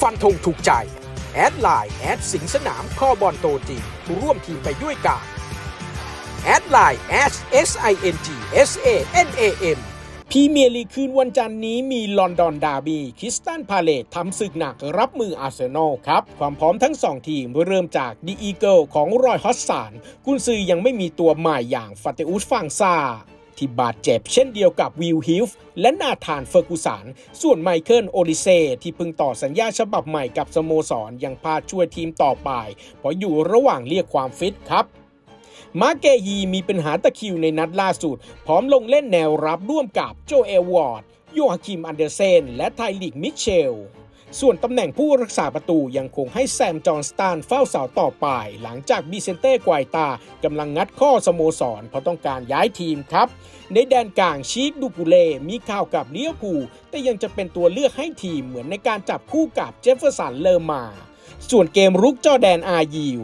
ฟันธงถูกใจ แอดไลน์แอดสิงสนามข้อบอลโตจริงร่วมทีมไปด้วยกันแอดไลน์ S S I N G S A N A M พรีเมียร์ลีกคืนวันจันนี้มีลอนดอนดาร์บี้คริสตันพาเลตทำศึกหนักรับมืออาร์เซนอลครับ ความพร้อมทั้ง 2 ทีมเริ่มจากดีอีเกิลของรอยฮอสซานกุนซือยังไม่มีตัวใหม่อย่างฟาเตอุสฟังซา ที่บาดเจ็บเช่นเดียวกับวิลฮิลฟ์และนาธานเฟอร์กูสัน ส่วนไมเคิลโอลิเซที่เพิ่งต่อสัญญาฉบับใหม่กับสโมสรยังพาช่วยทีมต่อไป เพราะอยู่ระหว่างเรียกความฟิตครับมาเกยีมีปัญหาตะคิวในนัดล่าสุด พร้อมลงเล่นแนวรับร่วมกับโจเอลวอร์ดโยฮาคิมอันเดอร์เซน และไทลิกมิเชล ส่วนตำแหน่งผู้รักษาประตูยังคงให้แซมจอห์นสตานเฝ้าเสาต่อไป หลังจากบิเซนเต้กวายตากำลังงัดข้อสโมสร เพราะต้องการย้ายทีมครับ ในแดนกลางชีคดูกูเล่มีข่าวกับเลียวผูแต่ยังจะเป็นตัวเลือกให้ทีมเหมือนในการจับคู่กับเจฟเฟอร์สันเลอร์มา ส่วนเกมรุกจอแดนอายิว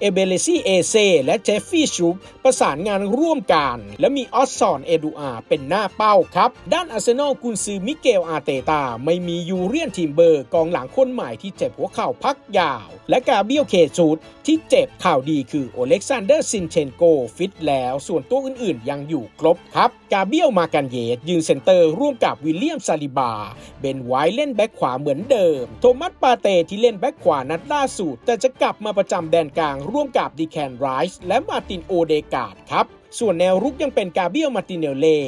เอเบเลซี่เอเซและเจฟฟี่ชูปประสานงานร่วมกัน และมีออสซอนเอดูอาเป็นหน้าเป้าครับ ด้านอาร์เซนอลกุนซือมิเกลอาเตตา ไม่มียูเรียนทีมเบอร์กองหลังคนใหม่ที่เจ็บหัวเข่าพักยาว และกาเบียลเคจูดที่เจ็บข่าวดีคือโอเล็กซานเดอร์ซินเชนโกฟิตแล้ว ส่วนตัวอื่นๆ ยังอยู่ครบครับ กาเบียลมากันเยตยืนเซนเตอร์ร่วมกับวิลเลียมซาลิบา เบนไวท์เล่นแบ็คขวาเหมือนเดิม โทมัสปาเตที่เล่นแบ็คขวานัดล่าสุดแต่จะกลับมาประจำแดนกลางร่วมกับดีแคนไรส์และมาตินโอเดกาดครับ ส่วนแนวรุกยังเป็นกาเบียลมาติเนลเล่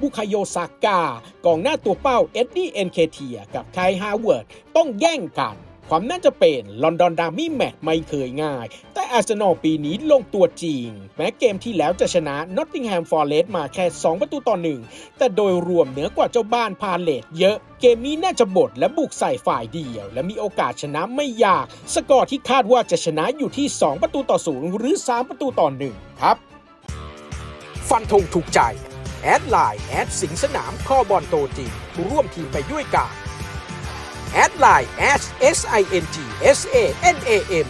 บุคาโยซากากองหน้าตัวเป้าเอ็ดดี้เอ็นเคเทียกับไคฮาวเวิร์ดต้องแย่งกัน ความน่าจะเป็นลอนดอนดาร์มี่แมตช์ไม่เคยง่าย แต่อาร์เซนอลปีนี้ลงตัวจริง แม้เกมที่แล้วจะชนะนอตติงแฮมฟอร์เรสต์มาแค่ 2 ประตูต่อหนึ่งแต่โดยรวมเหนือกว่าเจ้าบ้านพาเลตเยอะเกมนี้น่าจะบดและบุกใส่ฝ่ายเดียว และมีโอกาสชนะไม่ยาก สกอร์ที่คาดว่าจะชนะอยู่ที่ 2 ประตูต่อศูนย์หรือ 3 ประตูต่อหนึ่งครับ ฟันธงถูกใจ แอดไลน์แอดสิงสนามข้อบอลโตจริงร่วมทีมไปด้วยกัน แอด